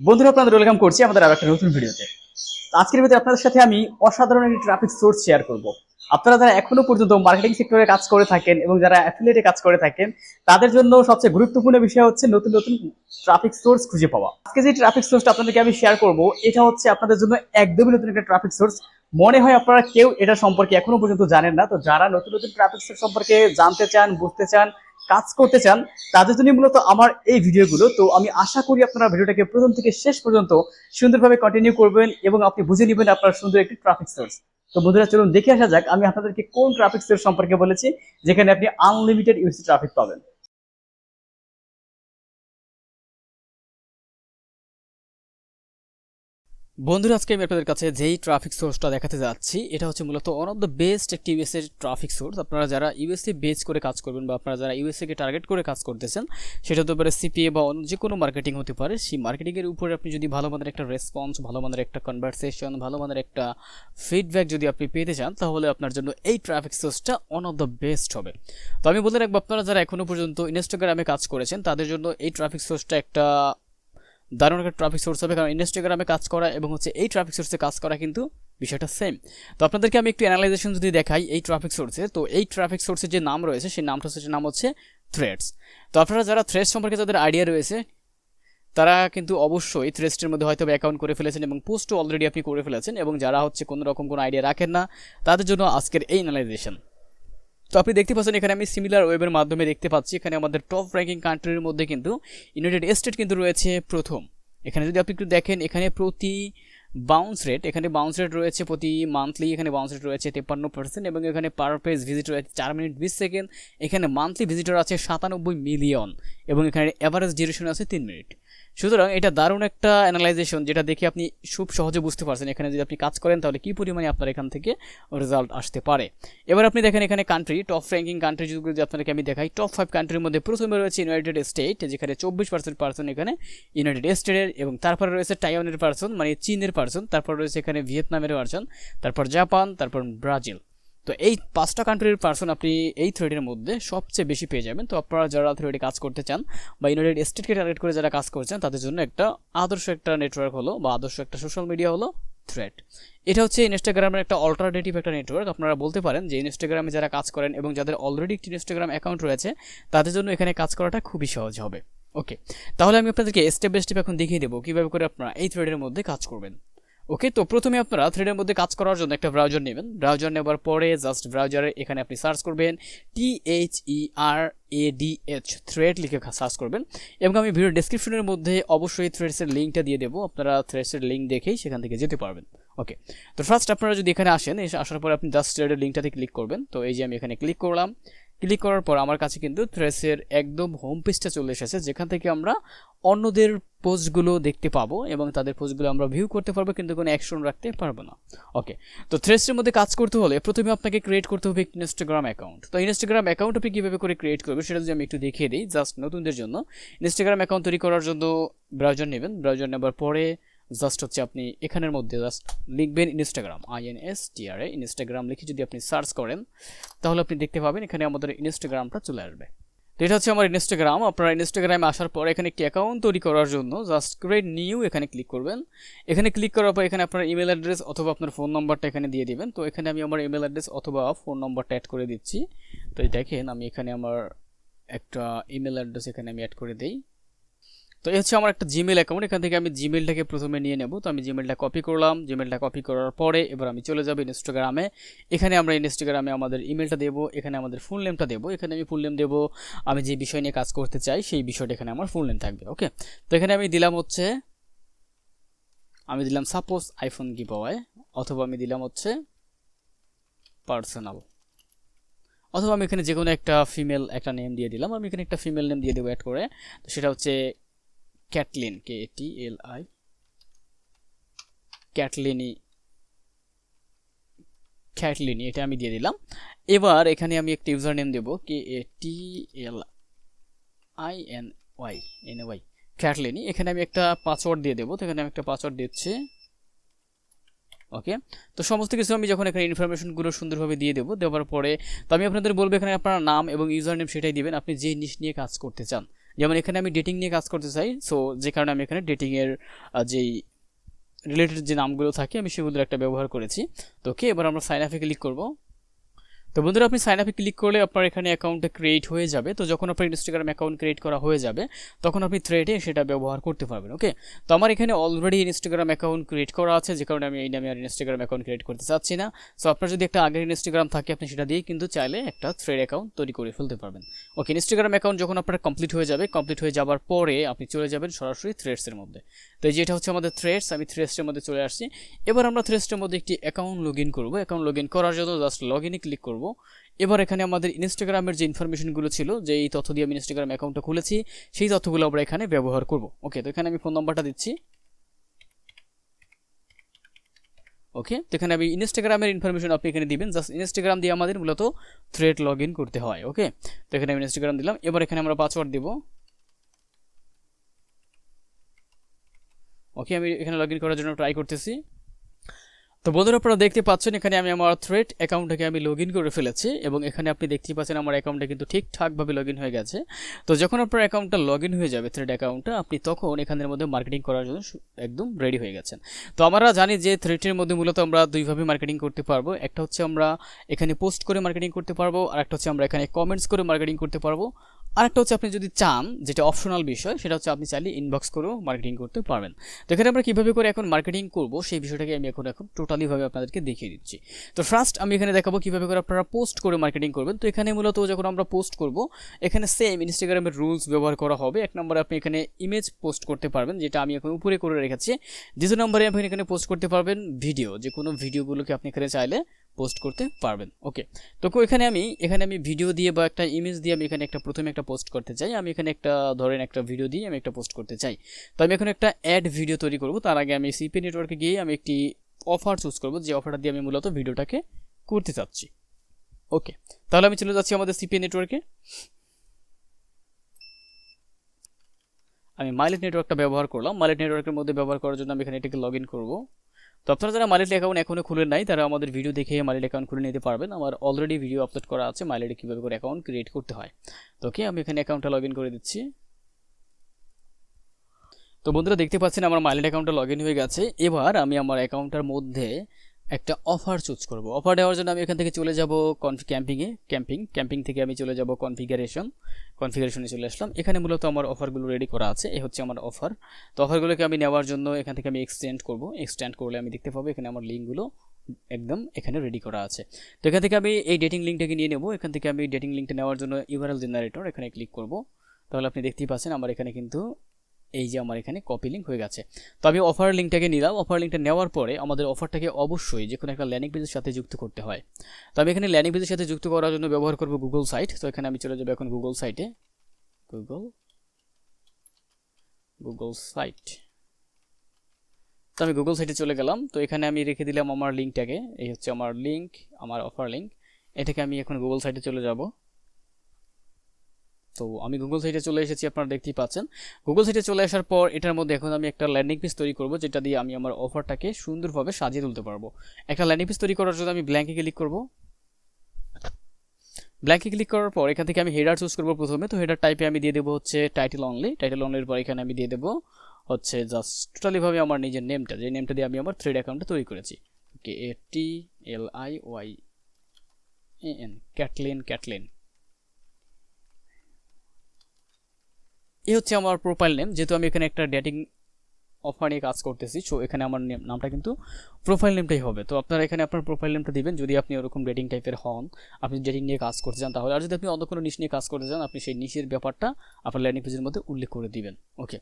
বন্ধুরা, আপনাদের ওয়েলকাম করছি আমাদের আর একটা নতুন ভিডিওতে। আজকের ভিডিওতে আপনাদের সাথে আমি অসাধারণ একটি ট্রাফিক সোর্স শেয়ার করব। আপনারা যারা এখনও পর্যন্ত মার্কেটিং সেক্টরে কাজ করে থাকেন এবং যারা অ্যাফিলিয়েটে কাজ করে থাকেন, তাদের জন্য সবচেয়ে গুরুত্বপূর্ণ বিষয় হচ্ছে নতুন নতুন ট্রাফিক সোর্স খুঁজে পাওয়া। আজকে যে ট্রাফিক সোর্সটা আপনাদেরকে আমি শেয়ার করব, এটা হচ্ছে আপনাদের জন্য একদমই নতুন একটা ট্রাফিক সোর্স মনে হয় আপনারা কেউ এটা সম্পর্কে এখনও পর্যন্ত জানেন না, তো যারা নতুন নতুন ট্রাফিক সোর্স সম্পর্কে জানতে চান, বুঝতে চান কাজ করতে চান, তাদের জন্য মূলত আমার এই ভিডিওগুলো। তো আমি আশা করি আপনারা ভিডিওটাকে প্রথম থেকে শেষ পর্যন্ত সুন্দরভাবে কন্টিনিউ করবেন এবং আপনি বুঝে নেবেন আপনার সুন্দর একটি ট্রাফিক সোর্স তো বন্ধুরা, চলুন দেখে আসা যাক, আমি আপনাদেরকে কোন ট্রাফিক সোর্স সম্পর্কে বলেছি, যেখানে আপনি আনলিমিটেড ইউসি ট্রাফিক পাবেন। বন্ধুরা, আজকে আমি আপনাদের কাছে যেই ট্রাফিক সোর্সটা দেখাতে যাচ্ছি, এটা হচ্ছে মূলত ওয়ান অফ দ্য বেস্ট একটি ইউএসএ ট্রাফিক সোর্স আপনারা যারা ইউএসএ বেস করে কাজ করবেন বা আপনারা যারা ইউএসএ কে টার্গেট করে কাজ করতেছেন, সেটা হতে পারে সিপিএ বা অন্য যে কোনো মার্কেটিং হতে পারে, সেই মার্কেটিংয়ের উপরে আপনি যদি ভালো মানের একটা রেসপন্স ভালো মানের একটা কনভারসেশন ভালো মানের একটা ফিডব্যাক যদি আপনি পেতে চান, তাহলে আপনার জন্য এই ট্রাফিক সোর্সটা ওয়ান অফ দ্য বেস্ট হবে। তো আমি বলে রাখব, আপনারা যারা এখনও পর্যন্ত ইনস্টাগ্রামে কাজ করেছেন, তাদের জন্য এই ট্রাফিক সোর্সটা একটা দারুণ একটা ট্রাফিক সোর্স হবে, কারণ ইনস্টাগ্রামে কাজ করা এবং হচ্ছে এই ট্রাফিক সোর্সে কাজ করা কিন্তু বিষয়টা সেম তো আপনাদেরকে আমি একটু অ্যানালাইজেশন যদি দেখাই এই ট্রাফিক সোর্সে তো এই ট্রাফিক সোর্সের যে নাম রয়েছে, সেই নামটা হচ্ছে, নাম হচ্ছে থ্রেডস তো আপনারা যারা থ্রেডস সম্পর্কে যাদের আইডিয়া রয়েছে, তারা কিন্তু অবশ্যই থ্রেস্টের মধ্যে হয়তো অ্যাকাউন্ট করে ফেলেছেন এবং পোস্টও অলরেডি আপনি করে ফেলেছেন এবং যারা হচ্ছে কোনো রকম কোনো আইডিয়া রাখেন না, তাদের জন্য আজকের এই অ্যানালাইজেশন তো আপনি দেখতে পাচ্ছেন, এখানে আমি সিমিলার ওয়েবের মাধ্যমে দেখতে পাচ্ছি, এখানে আমাদের টপ র্যাঙ্কিং কান্ট্রির মধ্যে কিন্তু ইউনাইটেড স্টেট কিন্তু রয়েছে প্রথম। এখানে যদি আপনি একটু দেখেন, এখানে প্রতি বাউন্স রেট এখানে বাউন্স রেট রয়েছে প্রতি মান্থলি এখানে বাউন্স রেট রয়েছে তেপ্পান্ন পার্সেন্ট এবং এখানে পার পেজ ভিজিট রয়েছে চার মিনিট বিশ সেকেন্ড। এখানে মান্থলি ভিজিটর আছে সাতানব্বই মিলিয়ন এবং এখানে অ্যাভারেজ ডিউরেশন আছে তিন মিনিট। সুতরাং এটা দারুণ একটা অ্যানালাইজেশন যেটা দেখে আপনি খুব সহজে বুঝতে পারছেন। এখানে যদি আপনি কাজ করেন, তাহলে কী পরিমাণে আপনার এখান থেকে রেজাল্ট আসতে পারে? এবার আপনি দেখেন এখানে কান্ট্রি টপ র্যাঙ্কিং কান্ট্রি যদি আপনাকে আমি দেখাই টপ ফাইভ কান্ট্রির মধ্যে প্রথমে রয়েছে ইউনাইটেড স্টেট যেখানে চব্বিশ পার্সেন্ট পার্সন এখানে ইউনাইটেড স্টেটের এবং তারপরে রয়েছে টাইওয়ানের পার্সন মানে চীনের পার্সন তারপর রয়েছে এখানে ভিয়েতনামের পার্সন তারপর জাপান তারপর ব্রাজিল তো এই পাঁচটা কান্ট্রির পার্সন আপনি এই থ্রেডের মধ্যে সবচেয়ে বেশি পেয়ে যাবেন। তো আপনারা যারা থ্রেডে কাজ করতে চান বা ইউনাইটেড স্টেটকে টার্গেট করে যারা কাজ করছেন, তাদের জন্য একটা আদর্শ একটা নেটওয়ার্ক হলো বা আদর্শ একটা সোশ্যাল মিডিয়া হলো থ্রেড এটা হচ্ছে ইনস্টাগ্রামের একটা অল্টারনেটিভ একটা নেটওয়ার্ক আপনারা বলতে পারেন যে ইনস্টাগ্রামে যারা কাজ করেন এবং যাদের অলরেডি একটি ইনস্টাগ্রাম অ্যাকাউন্ট রয়েছে, তাদের জন্য এখানে কাজ করাটা খুবই সহজ হবে। ওকে তাহলে আমি আপনাদেরকে স্টেপ বাই স্টেপ এখন দেখিয়ে দেবো কীভাবে করে আপনারা এই থ্রেডের মধ্যে কাজ করবেন। ওকে, তো প্রথমে আপনারা থ্রেডের মধ্যে কাজ করার জন্য একটা ব্রাউজার নেবেন। ব্রাউজার নেবার পরে জাস্ট ব্রাউজারে এখানে আপনি সার্চ করবেন T H E R A D H thread লিখে সার্চ করবেন। এবং আমি ভিডিও ডিসক্রিপশনের মধ্যে অবশ্যই থ্রেডসের লিঙ্কটা দিয়ে দেবো। আপনারা থ্রেডসের লিঙ্ক দেখেই সেখান থেকে যেতে পারবেন। ওকে তো ফার্স্ট আপনারা যদি এখানে আসেন, এসে আসার পরে আপনি জাস্ট থ্রেডের লিঙ্কটাতে ক্লিক করবেন। তো এই যে আমি এখানে ক্লিক করলাম। ক্লিক করার পর আমার কাছে কিন্তু থ্রেসের একদম হোম পেজটা চলে এসেছে, যেখান থেকে আমরা অন্যদের পোস্টগুলো দেখতে পাবো এবং তাদের পোস্টগুলো আমরা ভিউ করতে পারব, কিন্তু কোনো অ্যাকশন রাখতে পারব না। ওকে তো থ্রেসের মধ্যে কাজ করতে হলে প্রথমে আপনাকে ক্রিয়েট করতে হবে একটি ইনস্টাগ্রাম অ্যাকাউন্ট তো ইনস্টাগ্রাম অ্যাকাউন্ট আপনি কীভাবে করে ক্রিয়েট করবে সেটা যদি আমি একটু দেখিয়ে দিই জাস্ট নতুনদের জন্য। ইনস্টাগ্রাম অ্যাকাউন্ট তৈরি করার জন্য ব্রাউজার নেবেন। ব্রাউজার নেবার পরে জাস্ট হচ্ছে আপনি এখানের মধ্যে জাস্ট লিখবেন Instagram I N S T R A Instagram লিখে যদি আপনি সার্চ করেন, তাহলে আপনি দেখতে পাবেন এখানে আমাদের ইনস্টাগ্রামটা চলে আসবে। তো এটা হচ্ছে আমার ইনস্টাগ্রাম আপনারা ইনস্টাগ্রামে আসার পর এখানে একটি অ্যাকাউন্ট তৈরি করার জন্য জাস্ট ক্রিয়েট নিউ এখানে ক্লিক করবেন। এখানে ক্লিক করার পর এখানে আপনার ইমেল অ্যাড্রেস অথবা আপনার ফোন নম্বরটা এখানে দিয়ে দিবেন। তো এখানে আমি আমার ইমেল অ্যাড্রেস অথবা ফোন নম্বরটা অ্যাড করে দিচ্ছি। তো দেখেন আমি এখানে আমার একটা ইমেল অ্যাড্রেস এখানে আমি অ্যাড করে দিই। তো এই হচ্ছে আমার একটা জিমেল অ্যাকাউন্ট এখান থেকে আমি জিমেলটাকে প্রথমে নিয়ে নেব। তো আমি জিমেলটা কপি করলাম জিমেলটা কপি করার পরে এবার আমি চলে যাব ইনস্টাগ্রামে এখানে আমরা ইনস্টাগ্রামে আমাদের ইমেলটা দেবো, এখানে আমাদের ফুল নেমটা দেবো। এখানে আমি ফুল নেম দেবো, আমি যে বিষয় নিয়ে কাজ করতে চাই, সেই বিষয়টা এখানে আমার ফুল নেম থাকবে ওকে তো এখানে আমি দিলাম হচ্ছে, আমি দিলাম সাপোজ আইফোন গিভওয়ে অথবা আমি দিলাম হচ্ছে পার্সোনাল অথবা আমি এখানে যে কোনো একটা ফিমেল একটা নেম দিয়ে দিলাম, আমি এখানে একটা ফিমেল নেম দিয়ে দেবো অ্যাড করে। তো সেটা হচ্ছে Catlin K T L I ক্যাটলিনি ক্যাটলিনি এটা আমি দিয়ে দিলাম। এবার এখানে আমি একটা ইউজার নেম দেবো K A T L I N Y N Y ক্যাটলিনি এখানে আমি একটা পাসওয়ার্ড দিয়ে দেবো, তো এখানে আমি একটা পাসওয়ার্ড দিচ্ছি। ওকে তো সমস্ত কিছু আমি যখন এখানে ইনফরমেশনগুলো সুন্দরভাবে দিয়ে দেবো, দেওয়ার পরে তো আমি আপনাদের বলব এখানে আপনার নাম এবং ইউজার নেম সেটাই দিবেন, আপনি যে নিশ নিয়ে কাজ করতে চান। যেমন এখানে আমি ডেটিং নিয়ে কাজ করতে চাই সো যে কারণে আমি এখানে ডেটিংয়ের যেই রিলেটেড যে নামগুলো থাকে, আমি সেগুলোর একটা ব্যবহার করেছি। তো ওকে এবার আমরা সাইন আপে ক্লিক করব। তো বন্ধুরা, আপনি সাইন আপে ক্লিক করলে আপনার এখানে অ্যাকাউন্টটা ক্রিয়েট হয়ে যাবে। তো যখন আপনার ইনস্টাগ্রাম অ্যাকাউন্ট ক্রিয়েট করা হয়ে যাবে, তখন আপনি থ্রেডে সেটা ব্যবহার করতে পারবেন ওকে তো আমার এখানে অলরেডি ইনস্টাগ্রাম অ্যাকাউন্ট ক্রিয়েট করা আছে, যে কারণে আমি এই নামে আর ইনস্টাগ্রাম অ্যাকাউন্ট ক্রিয়েট করতে চাচ্ছি না। সো আপনার যদি একটা আগের ইনস্টাগ্রাম থাকে, আপনি সেটা দিয়ে কিন্তু চাইলে একটা থ্রেড অ্যাকাউন্ট তৈরি করে ফেলতে পারবেন। ওকে ইনস্টাগ্রাম অ্যাকাউন্ট যখন আপনার কমপ্লিট হয়ে যাবে কমপ্লিট হয়ে যাওয়ার পরে আপনি চলে যাবেন সরাসরি থ্রেডসের মধ্যে। তো এই যেটা হচ্ছে আমাদের থ্রেডস আমি থ্রেডসের মধ্যে চলে আসছি। এবার আমরা থ্রেডসের মধ্যে একটি অ্যাকাউন্ট লগ ইন করব। অ্যাকাউন্ট লগ ইন করার জন্য জাস্ট লগ ইনে ক্লিক করব। এবার এখানে আমাদের ইনস্টাগ্রামের যে ইনফরমেশনগুলো ছিল, যে এই তথ্য দিয়ে আমি ইনস্টাগ্রাম অ্যাকাউন্টটা খুলেছি, সেই তথ্যগুলো আমরা এখানে ব্যবহার করব। ওকে তো এখানে আমি ফোন নাম্বারটা দিচ্ছি। ওকে তো এখানে আমি ইনস্টাগ্রামের ইনফরমেশন আপনি এখানে দিবেন। জাস্ট ইনস্টাগ্রাম দিয়ে আমাদের মূলত থ্রেড লগ ইন করতে হয়। ওকে তো এখানে আমি ইনস্টাগ্রাম দিলাম। এবার এখানে আমরা পাসওয়ার্ড দিব। ওকে আমি এখানে লগ ইন করার জন্য ট্রাই করতেছি। তো বন্ধুরা আপনারা দেখতে পাচ্ছেন, এখানে আমি আমার থ্রেড অ্যাকাউন্টটাকে আমি লগ করে ফেলেছি এবং এখানে আপনি দেখতেই পাচ্ছেন আমার অ্যাকাউন্টটা কিন্তু ঠিকঠাকভাবে লগ হয়ে গেছে। তো যখন আপনার অ্যাকাউন্টটা লগ হয়ে যাবে থ্রেড অ্যাকাউন্টটা আপনি তখন এখানের মধ্যে মার্কেটিং করার জন্য একদম রেডি হয়ে গেছেন। তো আমরা জানি যে থ্রেডের মধ্যে মূলত আমরা দুইভাবে মার্কেটিং করতে পারব। একটা হচ্ছে আমরা এখানে পোস্ট করে মার্কেটিং করতে পারব আর একটা হচ্ছে আমরা এখানে কমেন্টস করে মার্কেটিং করতে পারব। আরেকটা হচ্ছে আপনি যদি চান, যেটা অপশনাল বিষয়, সেটা হচ্ছে আপনি চাইলে ইনবক্স করেও মার্কেটিং করতে পারবেন। তো এখানে আমরা কীভাবে করে এখন মার্কেটিং করব, সেই বিষয়টাকে আমি এখন এখন টোটালিভাবে আপনাদেরকে দেখিয়ে দিচ্ছি। তো ফার্স্ট আমি এখানে দেখাবো কীভাবে করে আপনারা পোস্ট করে মার্কেটিং করবেন। তো এখানে মূলত যখন আমরা পোস্ট করব, এখানে সেম ইনস্টাগ্রামের রুলস ব্যবহার করা হবে। এক নম্বরে আপনি এখানে ইমেজ পোস্ট করতে পারবেন, যেটা আমি এখন উপরে করে রেখেছি। দ্বিতীয় নম্বরে আপনি এখানে পোস্ট করতে পারবেন ভিডিও যে কোনো ভিডিওগুলোকে আপনি এখানে চাইলে পোস্ট করতে পারবেন। ওকে তো এখানে আমি এখানে আমি ভিডিও দিয়ে বা একটা ইমেজ দিয়ে আমি এখানে একটা, প্রথমে একটা পোস্ট করতে চাই। আমি এখানে একটা, ধরেন একটা ভিডিও দিয়ে আমি একটা পোস্ট করতে চাই। তো আমি এখন একটা অ্যাড ভিডিও তৈরি করব। তার আগে আমি সিপি নেটওয়ার্কে গিয়ে আমি একটি অফার চুজ করব। যে অফারটা দিয়ে আমি মূলত ভিডিওটাকে করতে চাচ্ছি। ওকে তাহলে আমি চলে যাচ্ছি আমাদের সিপি নেটওয়ার্কে আমি মাইলেট নেটওয়ার্কটা ব্যবহার করলাম। মাইলেট নেটওয়ার্কের মধ্যে ব্যবহার করার জন্য আমি এখানে এটাকে লগ ইন করব। তো আপনারা যারা মাইলেট অ্যাকাউন্ট এখনও খুলে নাই, তারা আমাদের ভিডিও দেখে মাইলেট অ্যাকাউন্ট খুলে নিতে পারবেন। আমার অলরেডি ভিডিও আপলোড করা আছে মাইলেটে কীভাবে করে অ্যাকাউন্ট ক্রিয়েট করতে হয়। তো ওকে আমি এখানে অ্যাকাউন্টটা লগ করে দিচ্ছি। তো বন্ধুরা, দেখতে পাচ্ছেন আমার মাইলেট অ্যাকাউন্টটা লগ হয়ে গেছে। এবার আমি আমার অ্যাকাউন্টটার মধ্যে একটা অফার চুজ করব। অফার দেওয়ার জন্য আমি এখান থেকে চলে যাব কনফি ক্যাম্পিংয়ে ক্যাম্পিং ক্যাম্পিং থেকে আমি চলে যাব কনফিগারেশন কনফিগারেশনে চলে আসলাম। এখানে মূলত আমার অফারগুলো রেডি করা আছে এই হচ্ছে আমার অফার তো অফারগুলোকে আমি নেওয়ার জন্য এখান থেকে আমি এক্সটেন্ড করব। এক্সটেন্ড করলে আমি দেখতে পাবো এখানে আমার লিঙ্কগুলো একদম এখানে রেডি করা আছে। তো এখান থেকে আমি এই ডেটিং লিঙ্কটাকে নিয়ে নেব। এখান থেকে আমি ডেটিং লিঙ্কটা নেওয়ার জন্য ইউআরএল জেনারেটর এখানে ক্লিক করব। তাহলে আপনি দেখতেই পাচ্ছেন আমার এখানে কিন্তু এই যে আমার এখানে কপি লিঙ্ক হয়ে গেছে। তো আমি অফার লিঙ্কটাকে নিলাম। অফার লিঙ্কটা নেওয়ার পরে আমাদের অফারটাকে অবশ্যই যে কোনো একটা ল্যান্ডিং পেজের সাথে যুক্ত করতে হয়। তো আমি এখানে ল্যান্ডিং পেজের সাথে যুক্ত করার জন্য ব্যবহার করব গুগল সাইট তো এখানে আমি চলে যাব এখন গুগল সাইটে গুগল গুগল সাইট তো আমি গুগল সাইটে চলে গেলাম। তো এখানে আমি রেখে দিলাম আমার লিঙ্কটাকে এই হচ্ছে আমার লিঙ্ক আমার অফার লিঙ্ক এটাকে আমি এখন গুগল সাইটে চলে যাব। তো আমি গুগল সাইটে চলে এসেছি, আপনারা দেখতেই পাচ্ছেন। গুগল সাইটে চলে আসার পর এটার মধ্যে এখন আমি একটা ল্যান্ডিং পেজ তৈরি করব, যেটা দিয়ে আমি আমার অফারটাকে সুন্দরভাবে সাজিয়ে তুলতে পারব। একটা ল্যান্ডিং পেজ তৈরি করার জন্য আমি ব্ল্যাঙ্কে ক্লিক করব। ব্ল্যাঙ্কে ক্লিক করার পর এখান থেকে আমি হেডার চুজ করব প্রথমে। তো হেডার টাইপে আমি দিয়ে দেবো হচ্ছে টাইটেল অনলি টাইটেল অনলির পর এখানে আমি দিয়ে দেবো হচ্ছে জাস্ট টোটালিভাবে আমার নিজের নেমটা যে নেমটা দিয়ে আমি আমার থ্রেড অ্যাকাউন্টটা তৈরি করেছি। Okay A T L I Y N Caitlin Caitlin এই হচ্ছে আমার প্রোফাইল নেম যেহেতু আমি এখানে একটা ডেটিং অফার নিয়ে কাজ করতেছি সো এখানে আমার নামটা কিন্তু প্রোফাইল নেমটাই হবে। তো আপনারা এখানে আপনার প্রোফাইল নেমটা দিবেন, যদি আপনি ওরকম ডেটিং টাইপের হন, আপনি ডেটিং নিয়ে কাজ করতে চান তাহলে, আর যদি আপনি অন্য কোনো নিশ নিয়ে কাজ করতে চান, আপনি সেই নিশের ব্যাপারটা আপনার ল্যান্ডিং পেজের মধ্যে উল্লেখ করে দিবেন। ওকে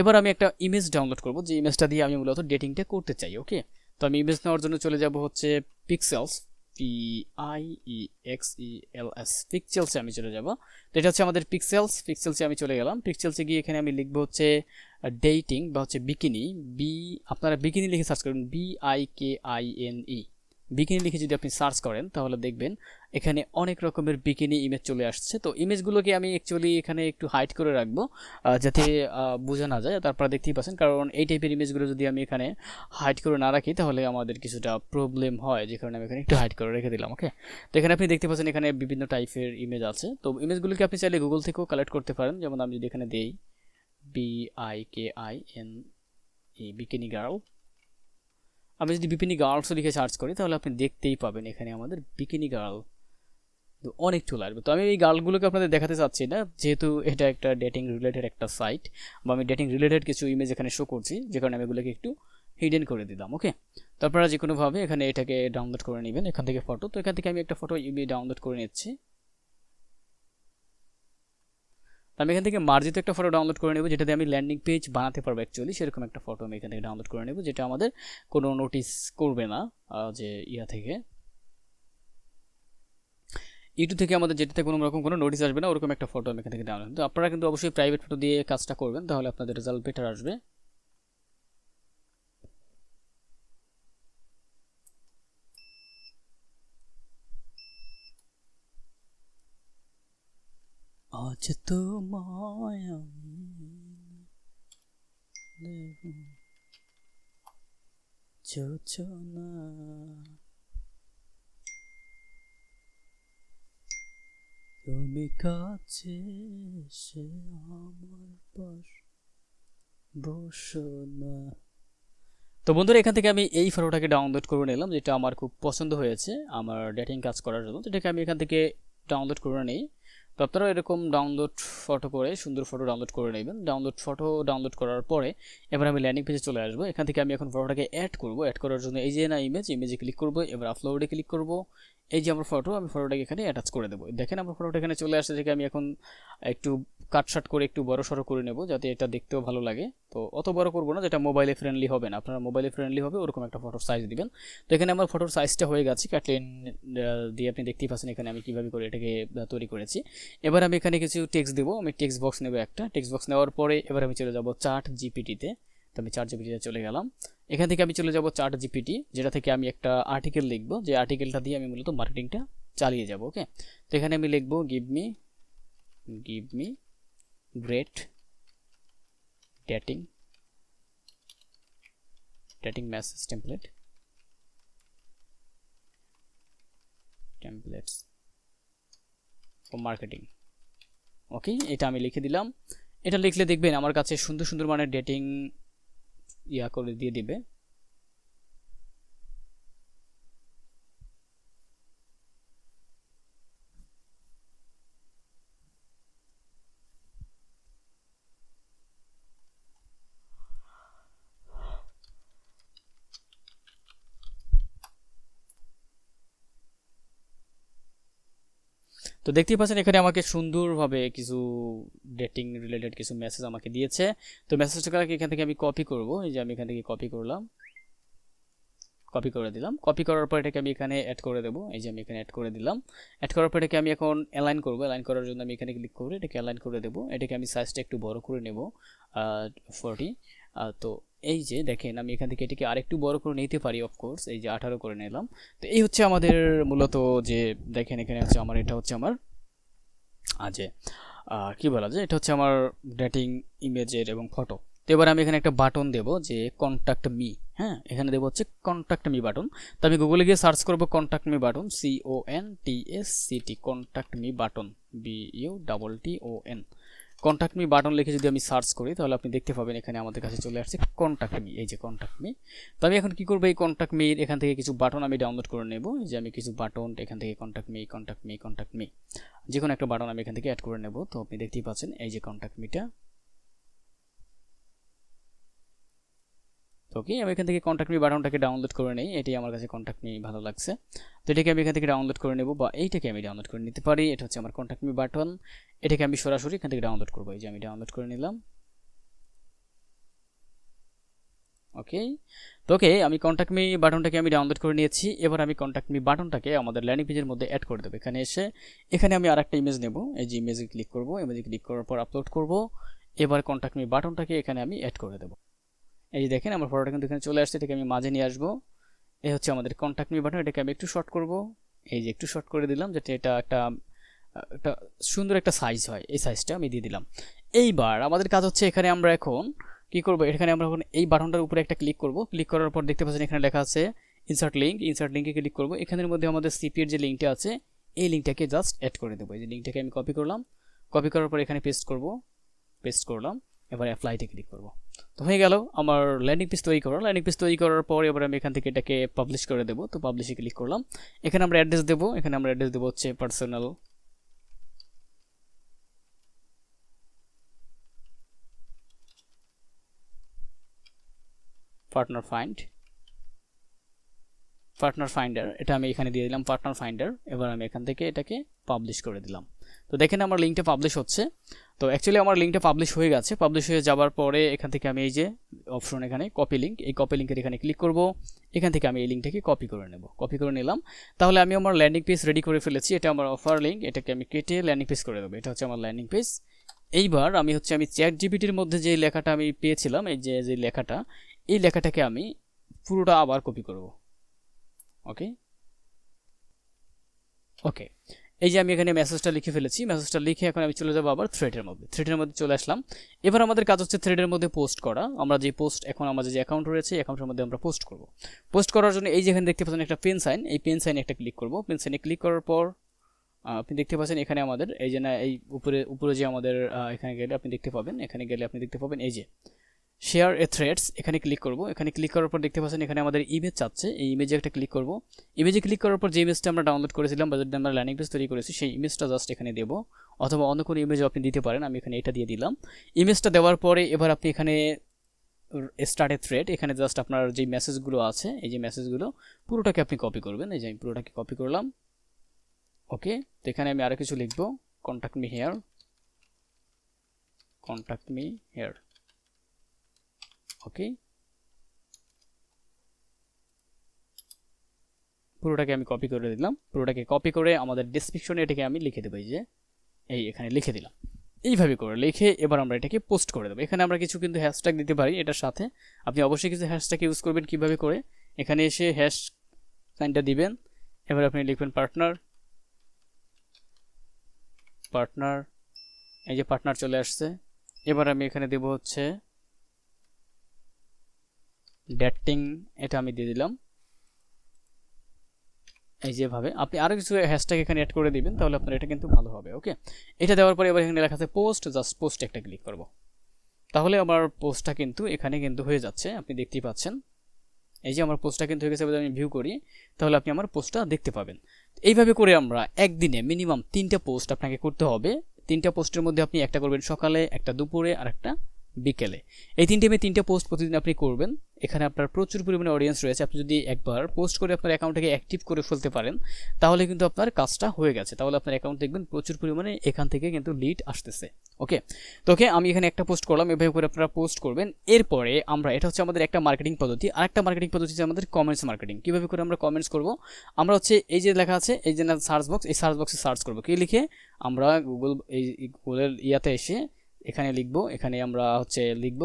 এবার আমি একটা ইমেজ ডাউনলোড করব, যে ইমেজটা দিয়ে আমি মূলত ডেটিংটা করতে চাই ওকে তো আমি ইমেজ নেওয়ার জন্য চলে যাব হচ্ছে Pexels P I E X E L S পিক্সেলসে আমি চলে যাব। তো এটা হচ্ছে আমাদের পিক্সেলস পিক্সেলসে আমি চলে গেলাম। পিক্সেলসে গিয়ে এখানে আমি লিখব হচ্ছে ডেটিং বা হচ্ছে বিকিনি বি আপনারা বিকিনি লিখে সার্চ করবেন B I K I N E bikini লিখে যদি আপনি সার্চ করেন, তাহলে দেখবেন এখানে অনেক রকমের বিকিনি ইমেজ চলে আসছে। তো ইমেজগুলোকে আমি অ্যাকচুয়ালি এখানে একটু হাইড করে রাখব যাতে বোঝা না যায়। তারপরে দেখতেই পাচ্ছেন, কারণ এই টাইপের ইমেজগুলো যদি আমি এখানে হাইড করে না রাখি, তাহলে আমাদের কিছুটা প্রবলেম হয়, যে কারণে আমি এখানে একটু হাইড করে রেখে দিলাম ওকে তো এখানে আপনি দেখতে পাচ্ছেন, এখানে বিভিন্ন টাইপের ইমেজ আছে। তো ইমেজগুলোকে আপনি চাইলে গুগল থেকেও কালেক্ট করতে পারেন। যেমন আমি যদি এখানে দেই B I K I N E bikini girl আমি যদি বিপিনি গার্লসও লিখে সার্চ করি, তাহলে আপনি দেখতেই পাবেন এখানে আমাদের বিকিনি গার্ল অনেক চলে আসবে। তো আমি এই গার্লগুলোকে আপনাদের দেখাতে চাচ্ছি না, যেহেতু এটা একটা ডেটিং রিলেটেড একটা সাইট বা আমি ডেটিং রিলেটেড কিছু ইমেজ এখানে শো করছি, যে কারণে আমি এগুলোকে একটু হিডেন করে দিলাম ওকে তো আপনারা যে কোনোভাবে এখানে এটাকে ডাউনলোড করে নেবেন, এখান থেকে ফটো তো এখান থেকে আমি একটা ফটো ইবি ডাউনলোড করে নিচ্ছি তো আমি এখান থেকে মার্জিত একটা ফটো ডাউনলোড করে নেব, যেটাতে আমি ল্যান্ডিং পেজ বানাতে পারব অ্যাকচুয়ালি সেরকম একটা ফটো আমি এখান থেকে ডাউনলোড করে নেব, যেটা আমাদের কোনো নোটিস করবে না যে ইয়া থেকে। ইউটিউব থেকে আমাদের যেটাতে কোনো রকম কোনো নোটিস আসবে না, ওরকম একটা ফটো আমি এখান থেকে ডাউনলোড তো আপনারা কিন্তু অবশ্যই প্রাইভেট ফটো দিয়ে কাজটা করবেন, তাহলে আপনাদের রেজাল্ট বেটার আসবে। আজ তোমায় যোজনা। তুমি কাছে এসে আমার পাশ বসো না তো বন্ধুরা, এখান থেকে আমি এই ফটোটাকে ডাউনলোড করে নিলাম, যেটা আমার খুব পছন্দ হয়েছে আমার ডেটিং কাজ করার জন্য। তো এটাকে আমি এখান থেকে ডাউনলোড করে নিই। তো আপনারা এরকম ডাউনলোড ফটো করে, সুন্দর ফটো ডাউনলোড করে নেবেন। ডাউনলোড ফটো ডাউনলোড করার পরে এবার আমি ল্যান্ডিং পেজে চলে আসব। এখান থেকে আমি এখন ফটোটাকে অ্যাড করব। অ্যাড করার জন্য এই যে না ইমেজ ইমেজে ক্লিক করব। এবার আপলোডে ক্লিক করব। এই যে আমার ফটো আমি ফটোটাকে এখানে অ্যাটাচ করে দেবো। দেখেন আমার ফটোটা এখানে চলে আসছে। থেকে আমি এখন একটু কাটশাট করে একটু বড় সড়ো করে নেব, যাতে এটা দেখতেও ভালো লাগে। তো অত বড় করব না, যেটা মোবাইলে ফ্রেন্ডলি হবে না। আপনারা মোবাইলে ফ্রেন্ডলি হবে, ওরকম একটা ফটোর সাইজ দিবেন। তো এখানে আমার ফটোর সাইজটা হয়ে গেছে ক্যাটলেন দিয়ে আপনি দেখতেই পাচ্ছেন এখানে আমি কীভাবে করে এটাকে তৈরি করেছি। এবার আমি এখানে কিছু টেক্সট দেবো, আমি টেক্সট বক্স নেব একটা। টেক্সট বক্স নেওয়ার পরে এবার আমি চলে যাব চার্ট জিপিটিতে তো আমি চার্ট জিপিটিতে চলে গেলাম। এখান থেকে আমি চলে যাব চার্ট জিপিটি যেটা থেকে আমি একটা আর্টিকেল লিখব। যে আর্টিকেলটা দিয়ে আমি মূলত মার্কেটিংটা চালিয়ে যাব ওকে তো এখানে আমি লিখব give me give me great dating dating message template templates for marketing okay এটা আমি লিখে দিলাম। এটা লিখলে দেখবেন আমার কাছে সুন্দর সুন্দর মানে ডেটিং ইয়া করে দিয়ে দিবে। তো দেখতেই পাচ্ছেন এখানে আমাকে সুন্দরভাবে কিছু ডেটিং রিলেটেড কিছু মেসেজ আমাকে দিয়েছে। তো মেসেজটাকে এখান থেকে আমি কপি করব। এই যে আমি এখান থেকে কপি করলাম। কপি করে দিলাম। কপি করার পর এটাকে আমি এখানে অ্যাড করে দেবো। এই যে আমি এখানে অ্যাড করে দিলাম। অ্যাড করার পর এটাকে আমি এখন অ্যালাইন করব। অ্যালাইন করার জন্য আমি এখানে ক্লিক করে এটাকে অ্যালাইন করে দেবো। এটাকে আমি সাইজটা একটু বড় করে নেব ফোরটি তো এই যে দেখেন, আমি এখান থেকে এটিকে আরেকটু বড় করে নিতে পারি অফকোর্স এই যে আঠারো করে নিলাম। তো এই হচ্ছে আমাদের মূলত যে, দেখেন, এখানে হচ্ছে আমার, এটা হচ্ছে আমার আজে কি বলা যায়, এটা হচ্ছে আমার ডেটিং ইমেজের এবং ফটো তো এবার আমি এখানে একটা বাটন দেব, যে কন্ট্যাক্ট মি হ্যাঁ? এখানে দেবো হচ্ছে কন্ট্যাক্ট মি বাটন তো আমি গুগলে গিয়ে সার্চ করব contact me button C O N T S C T contact me button B U double T O N contact me button লিখে যদি আমি সার্চ করি, তাহলে আপনি দেখতে পাবেন এখানে আমাদের কাছে চলে আসছে কন্ট্যাক্ট মি এই যে কন্ট্যাক্ট মি তো আমি এখন কি করব? এই কন্ট্যাক্ট মির এখান থেকে কিছু বাটন আমি ডাউনলোড করে নেব। যে আমি কিছু বাটন এখান থেকে contact me contact me contact me যে কোনো একটা বাটন আমি এখান থেকে অ্যাড করে নেব। তো আপনি দেখতেই পাচ্ছেন, এই যে কন্ট্যাক্ট মিটা তো ওকে আমি এখান থেকে কন্ট্যাক্ট মি বাটনটাকে ডাউনলোড করে নেই এটি আমার কাছে কন্ট্যাক্ট মি ভালো লাগছে। তো এটাকে আমি এখান থেকে ডাউনলোড করে নেব বা এইটাকে আমি ডাউনলোড করে নিতে পারি, এটা হচ্ছে আমার কন্ট্যাক্ট মি বাটন এটাকে আমি সরাসরি এখান থেকে ডাউনলোড করব, এই যে আমি ডাউনলোড করে নিলাম। ওকে, তো ওকে, আমি কন্ট্যাক্ট মি বাটনটাকে আমি ডাউনলোড করে নিয়েছি, এবার আমি কন্ট্যাক্ট মি বাটনটাকে আমাদের ল্যান্ডিং পেজের মধ্যে অ্যাড করে দেবো, এখানে এসে। এখানে আমি আরেকটা ইমেজ নেব, এই যে ইমেজে ক্লিক করব ইমেজে ক্লিক করার পর আপলোড করব। এবার কন্ট্যাক্ট মি বাটনটাকে এখানে আমি অ্যাড করে দেবো। এই যে দেখেন, আমার ফটোটা কিন্তু এখানে চলে আসছে, এটাকে আমি মাঝে নিয়ে আসব। এই হচ্ছে আমাদের কন্ট্যাক্ট মি বাটন এটাকে আমি একটু শর্ট করব। এই যে একটু শর্ট করে দিলাম, যাতে এটা একটা একটা সুন্দর একটা সাইজ হয়। এই সাইজটা আমি দিয়ে দিলাম। এইবার আমাদের কাজ হচ্ছে এখানে আমরা এখন কি করব? এখানে আমরা এখন এই বাটনটার উপরে একটা ক্লিক করব। ক্লিক করার পর দেখতে পাচ্ছেন এখানে লেখা আছে ইনসার্ট লিঙ্ক ইনসার্ট লিঙ্কে ক্লিক করব। এখানের মধ্যে আমাদের সিপিএর যে লিঙ্কটা আছে, এই লিঙ্কটাকে জাস্ট অ্যাড করে দেবো। এই যে লিঙ্কটাকে আমি কপি করলাম। কপি করার পর এখানে পেস্ট করব। পেস্ট করলাম। এবার অ্যাপ্লাইতে ক্লিক করব। তো হয়ে গেল আমার ল্যান্ডিং পেজ তৈরি করা ল্যান্ডিং পেজ তৈরি করার পর এবার আমি এখান থেকে এটাকে পাবলিশ করে দেবো। তো পাবলিশে ক্লিক করলাম। এখানে আমরা অ্যাড্রেস দেবো। এখানে আমরা অ্যাড্রেস দেবো হচ্ছে personal partner find partner finder এটা আমি এখানে দিয়ে দিলাম পার্টনার ফাইন্ডার এবার আমি এখান থেকে এটাকে পাবলিশ করে দিলাম। তো দেখেন আমার লিঙ্কটা পাবলিশ হচ্ছে। তো অ্যাকচুয়ালি আমার লিঙ্কটা পাবলিশ হয়ে গেছে। পাবলিশ হয়ে যাওয়ার পরে এখান থেকে আমি এই যে অপশন এখানে কপি লিঙ্ক এই কপি লিঙ্কের এখানে ক্লিক করব। এখান থেকে আমি এই লিঙ্কটাকে কপি করে নেব। কপি করে নিলাম। তাহলে আমি আমার ল্যান্ডিং পেজ রেডি করে ফেলেছি। এটা আমার অফার লিঙ্ক এটাকে আমি কেটে ল্যান্ডিং পেজ করে দেবো। এটা হচ্ছে আমার ল্যান্ডিং পেজ এইবার আমি হচ্ছে আমি চ্যাট জিপিটির মধ্যে যে লেখাটা আমি পেয়েছিলাম, এই যে যে লেখাটা, এই লেখাটাকে আমি পুরোটা আবার কপি করব। ওকে ওকে এই যে আমি এখানে মেসেজটা লিখে ফেলেছি মেসেজটা লিখে এখন আমি চলে যাব আবার থ্রেডের মধ্যে। থ্রেডের মধ্যে চলে আসলাম। এবার আমাদের কাজ হচ্ছে থ্রেডের মধ্যে পোস্ট করা। আমরা যে পোস্ট এখন আমাদের যে অ্যাকাউন্ট রয়েছে অ্যাকাউন্টের মধ্যে আমরা পোস্ট করব। পোস্ট করার জন্য এই যেখানে দেখতে পাচ্ছেন একটা পেন সাইন এই পেন সাইনে একটা ক্লিক করব। পেন সাইনে ক্লিক করার পর আপনি দেখতে পাচ্ছেন এখানে আমাদের, এই যে না, এই উপরে উপরে যে আমাদের এখানে গেলে আপনি দেখতে পাবেন, এখানে গেলে আপনি দেখতে পাবেন এই যে শেয়ার এ থ্রেডস এখানে ক্লিক করব। এখানে ক্লিক করার পর দেখতে পাচ্ছেন এখানে আমাদের ইমেজ চাচ্ছে। এই ইমেজে একটা ক্লিক করব। ইমেজে ক্লিক করার পর যে ইমেজটা আমরা ডাউনলোড করেছিলাম বা যদি আমরা ল্যান্ডিং পেজ তৈরি করেছি, সেই ইমেজটা জাস্ট এখানে দেব। অথবা অন্য কোনো ইমেজও আপনি দিতে পারেন, আমি এখানে এটা দিয়ে দিলাম। ইমেজটা দেওয়ার পরে এবার আপনি এখানে স্টার্ট থ্রেড এখানে জাস্ট আপনার যে মেসেজগুলো আছে, এই যে মেসেজগুলো পুরোটাকে আপনি কপি করবেন। এই যে আমি পুরোটাকে কপি করলাম। ওকে তো এখানে আমি আরও কিছু লিখব। Contact me here contact me here okay পুরোটাকে আমি কপি করে দিলাম। পুরোটাকে কপি করে আমাদের ডিসক্রিপশনে এটাকে আমি লিখে দেবো এই যে। এই এখানে লিখে দিলাম। এইভাবে করে লিখে এবার আমরা এটাকে পোস্ট করে দেবো। এখানে আমরা কিছু কিন্তু হ্যাশট্যাগ দিতে পারি এটার সাথে। আপনি অবশ্যই কিছু হ্যাশট্যাগ ইউজ করবেন কীভাবে করে। এখানে এসে হ্যাশ সাইনটা দিবেন। এবার আপনি লিখবেন পার্টনার পার্টনার এই যে পার্টনার চলে আসছে। এবার আমি এখানে দেব হচ্ছে ডেটিং এটা আমি দিয়ে দিলাম। এই যেভাবে আপনি আরও কিছু হ্যাশট্যাগ এখানে অ্যাড করে দিবেন, তাহলে আপনার এটা কিন্তু ভালো হবে ওকে এটা দেওয়ার পরে এবার এখানে লেখা আছে পোস্ট জাস্ট পোস্ট একটা ক্লিক করব। তাহলে আমার পোস্টটা কিন্তু এখানে কিন্তু হয়ে যাচ্ছে, আপনি দেখতেই পাচ্ছেন। এই যে আমার পোস্টটা কিন্তু হয়ে গেছে আমি ভিউ করি, তাহলে আপনি আমার পোস্টটা দেখতে পাবেন। এইভাবে করে আমরা একদিনে মিনিমাম তিনটা পোস্ট আপনাকে করতে হবে। তিনটা পোস্টের মধ্যে আপনি একটা করবেন সকালে, একটা দুপুরে, আর একটা বিকেলে। এই তিন টাইমে তিনটে পোস্ট প্রতিদিন আপনি করবেন। এখানে আপনার প্রচুর পরিমাণে অডিয়েন্স রয়েছে। আপনি যদি একবার পোস্ট করে আপনার অ্যাকাউন্টটাকে অ্যাক্টিভ করে ফেলতে পারেন, তাহলে কিন্তু আপনার কাজটা হয়ে গেছে। তাহলে আপনার অ্যাকাউন্ট দেখবেন প্রচুর পরিমাণে এখান থেকে কিন্তু লিড আসতেছে। ওকে তো ওকে আমি এখানে একটা পোস্ট করলাম। এভাবে করে আপনারা পোস্ট করবেন। এরপরে আমরা, এটা হচ্ছে আমাদের একটা মার্কেটিং পদ্ধতি। আর একটা মার্কেটিং পদ্ধতি হচ্ছে আমাদের কমেন্টস মার্কেটিং কীভাবে করে আমরা কমেন্টস করব? আমরা হচ্ছে এই যে লেখা আছে, এই যে সার্চ বক্স এই সার্চ বক্সে সার্চ করব। কী লিখে আমরা গুগল এই গুগলের ইয়াতে এসে এখানে লিখব, এখানে আমরা হচ্ছে লিখব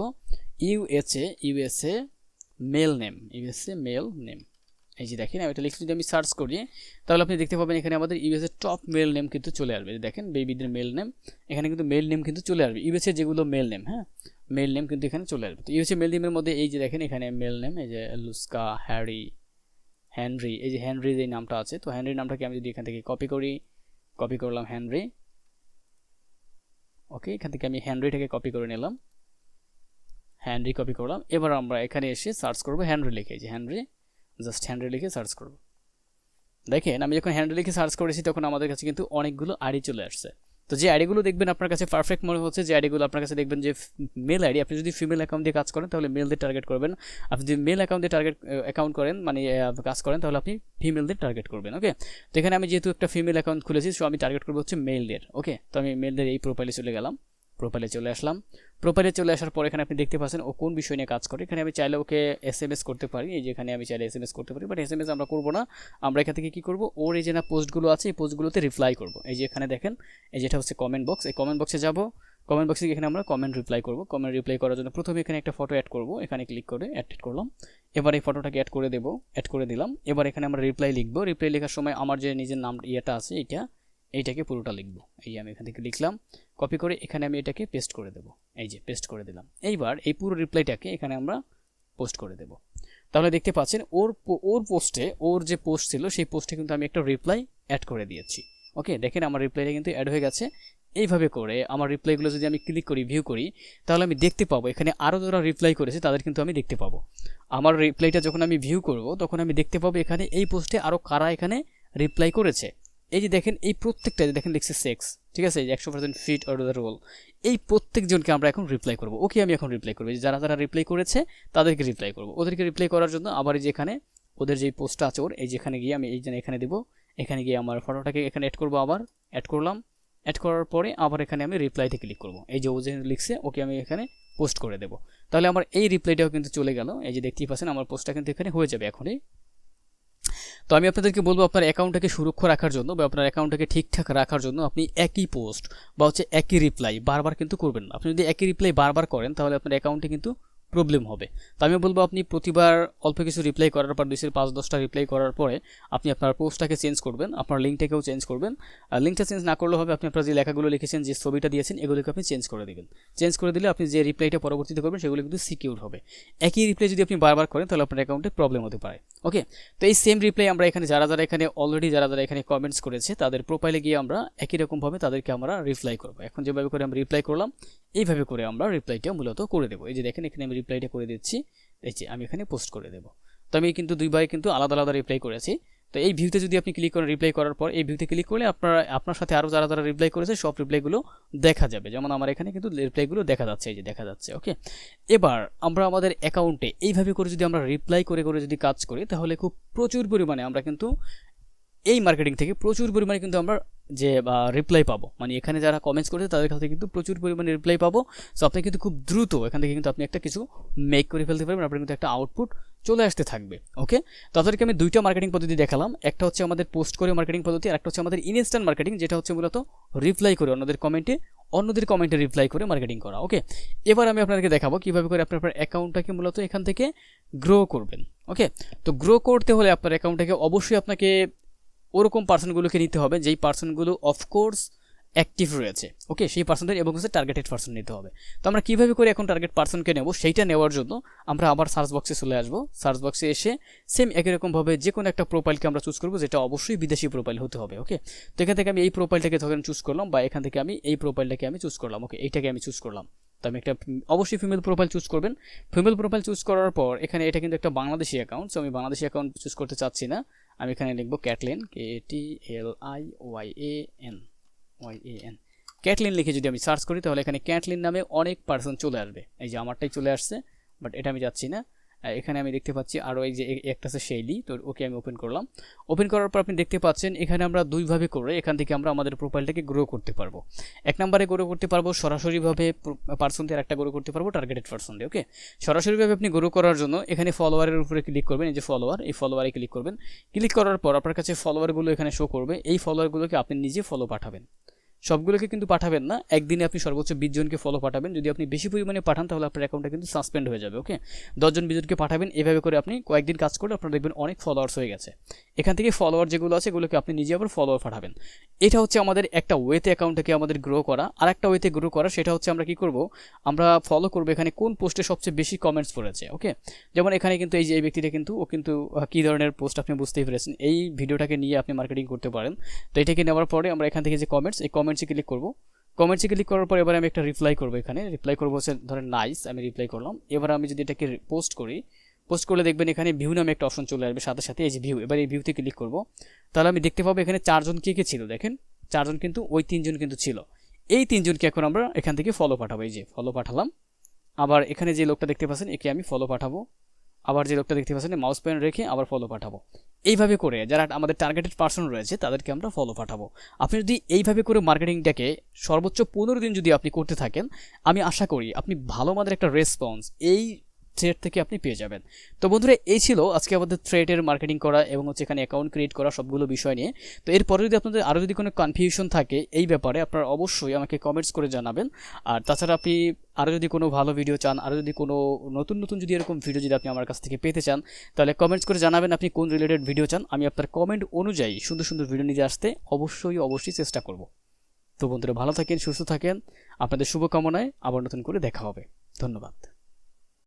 USA USA male name, USA male name. এই যে দেখেন এটা লিখে যদি আমি সার্চ করি, তাহলে আপনি দেখতে পাবেন এখানে আমাদের ইউএসএ টপ মেল নেম কিন্তু চলে আসবে। দেখেন, বেবিদের মেল নেম, এখানে কিন্তু মেল নেম কিন্তু চলে আসবে। ইউএসএ যেগুলো মেল নেম হ্যাঁ? মেল নেম কিন্তু এখানে চলে আসবে। তো ইউএসএ মেল নেমের মধ্যে এই যে দেখেন, এখানে মেল নেম, এই যে লুস্কা, হ্যারি হ্যানরি এই যে হ্যানরি যে নামটা আছে। তো হ্যানরি নামটাকে আমি যদি এখান থেকে কপি করি কপি করলাম হ্যানরি ওকে এখান থেকে আমি হ্যান্ডরিটাকে কপি করে নিলাম। হ্যান্ড্রি কপি করলাম। এবার আমরা এখানে এসে সার্চ করব হ্যান্ড্রি লিখে। যে হ্যান্ড্রি জাস্ট হ্যান্ড্রি লিখে সার্চ করব। দেখেন, আমি যখন হ্যান্ড্রি লিখে সার্চ করেছি, তখন আমাদের কাছে কিন্তু অনেকগুলো আড়ি চলে আসছে। তো যে আইডিগুলো দেখবেন আপনার কাছে পারফেক্ট মনে হচ্ছে, যে আইডিগুলো আপনার কাছে দেখবেন যে মেল আইডি, আপনি যদি ফিমেল অ্যাকাউন্ট দিয়ে কাজ করেন, তাহলে মেলদের টার্গেট করবেন। আপনি যদি মেল অ্যাকাউন্ট দিয়ে টার্গেট অ্যাকাউন্ট করেন মানে কাজ করেন, তাহলে আপনি ফিমেলদের টার্গেট করবেন ওকে তো এখানে আমি যেহেতু একটা ফিমেল অ্যাকাউন্ট খুলেছি সো আমি টার্গেট করব হচ্ছে মেলদের ওকে তো আমি মেলদের এই প্রোফাইলে চলে গেলাম। প্রোফাইলে চলে আসলাম। প্রোফাইলে চলে আসার পর এখানে আপনি দেখতে পাচ্ছেন ও কোন বিষয় নিয়ে কাজ করে। এখানে আমি চাইলে ওকে এস এম এস করতে পারি। এই যে এখানে আমি চাইলে এস এম এস করতে পারি বাট এস এম এস আমরা করব না। আমরা এখান থেকে কী করব? ওর এই যে না পোস্টগুলো আছে, এই পোস্টগুলোতে রিপ্লাই করব। এই যে এখানে দেখেন, এই যেটা হচ্ছে কমেন্ট বক্স এই কমেন্ট বক্সে যাব। কমেন্ট বক্সে এখানে আমরা কমেন্ট রিপ্লাই করব। কমেন্ট রিপ্লাই করার জন্য প্রথমে এখানে একটা ফটো অ্যাড করব। এখানে ক্লিক করে অ্যাড করলাম। এবার এই ফটোটাকে অ্যাড করে দেবো? অ্যাড করে দিলাম। এবার এখানে আমরা রিপ্লাই লিখব। রিপ্লাই লেখার সময় আমার যে নিজের নাম, ইয়েটা আছে এটা এইটাকে পুরোটা লিখব। এই আমি এখান থেকে লিখলাম কপি করে এখানে আমি এটাকে পেস্ট করে দেবো। এই যে পেস্ট করে দিলাম। এইবার এই পুরো রিপ্লাইটাকে এখানে আমরা পোস্ট করে দেবো। তাহলে দেখতে পাচ্ছেন, ওর ওর পোস্টে ওর যে পোস্ট ছিল, সেই পোস্টে কিন্তু আমি একটা রিপ্লাই অ্যাড করে দিয়েছি। ওকে দেখেন আমার রিপ্লাইটা কিন্তু অ্যাড হয়ে গেছে। এইভাবে করে আমার রিপ্লাইগুলো যদি আমি ক্লিক করি ভিউ করি, তাহলে আমি দেখতে পাবো, এখানে আরও যারা রিপ্লাই করেছে, তাদের কিন্তু আমি দেখতে পাবো। আমার রিপ্লাইটা যখন আমি ভিউ করব, তখন আমি দেখতে পাবো এখানে এই পোস্টে আরও কারা এখানে রিপ্লাই করেছে। এই যে দেখেন, এই প্রত্যেকটা দেখেন লিখছে সেক্স ঠিক আছে? একশো percent fit or the role এই প্রত্যেকজনকে আমরা এখন রিপ্লাই করব। ওকে আমি এখন রিপ্লাই করব। যারা যারা রিপ্লাই করেছে, তাদেরকে রিপ্লাই করব। ওদেরকে রিপ্লাই করার জন্য আবার এই যে এখানে, ওদের যে পোস্টটা আছে ওর, এই যেখানে গিয়ে আমি এই জন্য এখানে দেবো, এখানে গিয়ে আমার ফটোটাকে এখানে অ্যাড করব আবার অ্যাড করলাম। অ্যাড করার পরে আবার এখানে আমি রিপ্লাইতে ক্লিক করব। এই যে ও যে লিখছে, ওকে আমি এখানে পোস্ট করে দেবো। তাহলে আমার এই রিপ্লাইটাও কিন্তু চলে গেল। এই যে দেখতেই পাচ্ছেন, আমার পোস্টটা কিন্তু এখানে হয়ে যাবে এখনই। তো আমি আপনাদেরকে বলব আপনার অ্যাকাউন্টটাকে সুরক্ষা রাখার জন্য বা আপনার অ্যাকাউন্টটাকে ঠিকঠাক রাখার জন্য আপনি একই পোস্ট বা হচ্ছে একই রিপ্লাই বারবার কিন্তু করবেন না। আপনি যদি একই রিপ্লাই বারবার করেন তাহলে আপনার অ্যাকাউন্টে কিন্তু প্রবলেম হবে। তো আমি বলব, আপনি প্রতিবার অল্প কিছু রিপ্লাই করার পর দুইশের পাঁচ, দশটা রিপ্লাই করার পরে আপনি আপনার পোস্টটাকে চেঞ্জ করবেন, আপনার লিঙ্কটাকেও চেঞ্জ করবেন। আর লিঙ্কটা চেঞ্জ না করলে হবে, আপনি আপনার যে লেখাগুলো লিখেছেন, যে ছবিটা দিয়েছেন, এগুলোকে আপনি চেঞ্জ করে দেবেন। চেঞ্জ করে দিলে আপনি যে রিপ্লাইটা পরবর্তীতে করবেন, সেগুলো কিন্তু সিকিউর হবে। একই রিপ্লাই যদি আপনি বারবার করেন, তাহলে আপনার অ্যাকাউন্টে প্রবলেম হতে পারে। ওকে তো এই সেম রিপ্লাই আমরা এখানে, যারা যারা এখানে অলরেডি যারা যারা এখানে কমেন্টস করেছে, তাদের প্রোফাইলে গিয়ে আমরা একই রকমভাবে তাদেরকে আমরা রিপ্লাই করব। এখন যেভাবে করে আমরা রিপ্লাই করলাম এইভাবে করে আমরা রিপ্লাইটা মূলত করে দেবো। এই যে দেখেন, এখানে আমি রিপ্লাইটা করে দিচ্ছি। এই যে আমি এখানে পোস্ট করে দেবো। তো আমি কিন্তু দুইবার কিন্তু আলাদা আলাদা রিপ্লাই করেছি। তো এই ভিউতে যদি আপনি ক্লিক করেন রিপ্লাই করার পর, এই ভিউতে ক্লিক করলে আপনার আপনার সাথে আরও যারা যারা রিপ্লাই করেছে, সব রিপ্লাইগুলো দেখা যাবে। যেমন আমার এখানে কিন্তু রিপ্লাইগুলো দেখা যাচ্ছে, এই যে দেখা যাচ্ছে ওকে এবার আমরা আমাদের অ্যাকাউন্টে এইভাবে করে যদি আমরা রিপ্লাই করে করে যদি কাজ করি, তাহলে খুব প্রচুর পরিমাণে আমরা কিন্তু এই মার্কেটিং থেকে প্রচুর পরিমাণে কিন্তু আমরা যে রিপ্লাই পাবো। মানে এখানে যারা কমেন্টস করেছে, তাদের কাছে কিন্তু প্রচুর পরিমাণে রিপ্লাই পাবো। সো আপনি কিন্তু খুব দ্রুত এখান থেকে কিন্তু আপনি একটা কিছু মেক করে ফেলতে পারবেন। আপনার কিন্তু একটা আউটপুট চলে আসতে থাকবে। ওকে তাদেরকে আমি দুইটা মার্কেটিং পদ্ধতি দেখালাম। একটা হচ্ছে আমাদের পোস্ট করে মার্কেটিং পদ্ধতি, আর একটা হচ্ছে আমাদের ইনস্ট্যান্ট মার্কেটিং যেটা হচ্ছে মূলত রিপ্লাই করে অন্যদের কমেন্টে অন্যদের কমেন্টে রিপ্লাই করে মার্কেটিং করা। ওকে এবার আমি আপনাদেরকে দেখাবো কীভাবে করে আপনার অ্যাকাউন্টটাকে মূলত এখান থেকে গ্রো করবেন। ওকে তো গ্রো করতে হলে আপনার অ্যাকাউন্টটাকে অবশ্যই আপনাকে ওরকম পার্সনগুলোকে নিতে হবে, যেই পার্সনগুলো অফকোর্স অ্যাক্টিভ রয়েছে ওকে সেই পার্সনদের এবং হচ্ছে টার্গেটেড পার্সন নিতে হবে। তো আমরা কীভাবে করে এখন টার্গেট পার্সনকে নেব? সেইটা নেওয়ার জন্য আমরা আবার সার্চ বক্সে চলে আসব। সার্চ বক্সে এসে সেম একই রকমভাবে যে কোনো একটা প্রোফাইলকে আমরা চুজ করব, যেটা অবশ্যই বিদেশি প্রোফাইল হতে হবে ওকে তো এখান থেকে আমি এই প্রোফাইলটাকে ধরেন চুজ করলাম বা এখান থেকে আমি এই প্রোফাইলটাকে আমি চুজ করলাম ওকে এইটাকে আমি চুজ করলাম। তো আমি একটা অবশ্যই ফিমেল প্রোফাইল চুজ করবেন। ফিমেল প্রোফাইল চুজ করার পর এখানে এটা কিন্তু একটা বাংলাদেশি অ্যাকাউন্ট সো আমি বাংলাদেশি অ্যাকাউন্ট চুজ করতে চাচ্ছি না। আমি এখানে লিখব Caitlin K T L I Y A N Y A N Caitlin লিখে যদি আমি সার্চ করি, তাহলে এখানে ক্যাটলিন নামে অনেক পার্সন চলে আসবে। এই যে আমারটাই চলে আসছে বাট এটা আমি যাচ্ছি না। এখানে আমি দেখতে পাচ্ছি আরও এই যে একটা আছে শৈলী, তো ওকে আমি ওপেন করলাম। ওপেন করার পর আপনি দেখতে পাচ্ছেন এখানে আমরা দুইভাবে করে এখান থেকে আমরা আমাদের প্রোফাইলটাকে গ্রো করতে পারব। এক নম্বরে গ্রো করতে পারব সরাসরিভাবে পার্সন দিয়ে একটা গ্রো করতে পারব টার্গেটেড পার্সন দিয়ে ওকে সরাসরিভাবে আপনি গ্রো করার জন্য এখানে ফলোয়ারের উপরে ক্লিক করবেন, এই যে ফলোয়ার এই ফলোয়ারে ক্লিক করবেন। ক্লিক করার পর আপনার কাছে ফলোয়ারগুলো এখানে শো করবে, এই ফলোয়ারগুলোকে আপনি নিজে ফলো পাঠাবেন। সবগুলোকে কিন্তু পাঠাবেন না। একদিনে আপনি সর্বোচ্চ বিশ জনকে ফলো পাঠাবেন। যদি আপনি বেশি পরিমাণে পাঠান, তাহলে আপনার অ্যাকাউন্টটা কিন্তু সাসপেন্ড হয়ে যাবে ওকে দশজন বিশ জনকে পাঠাবেন, এভাবে করে আপনি কয়েকদিন কাজ করলে আপনার দেখবেন অনেক ফলোয়ার্স হয়ে গেছে। এখান থেকে ফলোয়ার যেগুলো আছে, এগুলোকে আপনি নিজে আবার ফলোয়ার পাঠাবেন। এটা হচ্ছে আমাদের একটা ওয়েতে অ্যাকাউন্টটাকে আমাদের গ্রো করা। আর একটা ওয়েতে গ্রো করা, সেটা হচ্ছে আমরা কি করব? আমরা ফলো করব এখানে কোন পোস্টে সবচেয়ে বেশি কমেন্টস পড়েছে ওকে যেমন এখানে কিন্তু এই যে, এই ব্যক্তিটা কিন্তু, ও কিন্তু কী ধরনের পোস্ট আপনি বুঝতেই পেরেছেন? এই ভিডিওটাকে নিয়ে আপনি মার্কেটিং করতে পারেন। তো এটাকে নেওয়ার পরে আমরা এখান থেকে যে কমেন্টস এই কমেন্টসে ক্লিক করব। কমেন্টসে ক্লিক করার পর এবার আমি একটা রিপ্লাই করব এখানে। রিপ্লাই করব হচ্ছে, ধরেন নাইস আমি রিপ্লাই করলাম। এবার আমি যদি এটাকে পোস্ট করি পোস্ট করলে দেখবেন এখানে ভিউ নামে একটা অপশন চলে আসবে, সাথে সাথে এই যে ভিউ এবার এই ভিউতে ক্লিক করব। তাহলে আমি দেখতে পাবো এখানে চারজন কে কে ছিল, দেখেন। চারজন কিন্তু, ওই তিনজন কিন্তু ছিল। এই তিনজনকে এখন আমরা এখান থেকে ফলো পাঠাবো। এই যে ফলো পাঠালাম। আবার এখানে যে লোকটা দেখতে পাচ্ছেন, একে আমি ফলো পাঠাবো। আবার যে লোকটা দেখতে পাচ্ছেন মাউস পয়েন্ট রেখে আবার ফলো পাঠাবো। এইভাবে করে যারা আমাদের টার্গেটেড পার্সন রয়েছে, তাদেরকে আমরা ফলো পাঠাবো। আপনি যদি এইভাবে করে মার্কেটিংটাকে সর্বোচ্চ পনেরো দিন যদি আপনি করতে থাকেন, আমি আশা করি আপনি ভালো মানের একটা রেসপন্স এই থ্রেড থেকে আপনি পেয়ে যাবেন। তো বন্ধুরা, এই ছিল আজকে আমাদের থ্রেডের মার্কেটিং করা এবং হচ্ছে এখানে অ্যাকাউন্ট ক্রিয়েট করা সবগুলো বিষয় নিয়ে। তো এরপরে যদি আপনাদের আরও যদি কোনো কনফিউশন থাকে এই ব্যাপারে, আপনারা অবশ্যই আমাকে কমেন্টস করে জানাবেন। আর তাছাড়া আপনি আরও যদি কোনো ভালো ভিডিও চান আরও যদি কোনো নতুন নতুন যদি এরকম ভিডিও যদি আপনি আমার কাছ থেকে পেতে চান, তাহলে কমেন্টস করে জানাবেন আপনি কোন রিলেটেড ভিডিও চান। আমি আপনার কমেন্ট অনুযায়ী সুন্দর সুন্দর ভিডিও নিয়ে আসতে অবশ্যই অবশ্যই চেষ্টা করব। তো বন্ধুরা, ভালো থাকেন, সুস্থ থাকেন। আপনাদের শুভকামনায় আবার নতুন করে দেখা হবে। ধন্যবাদ।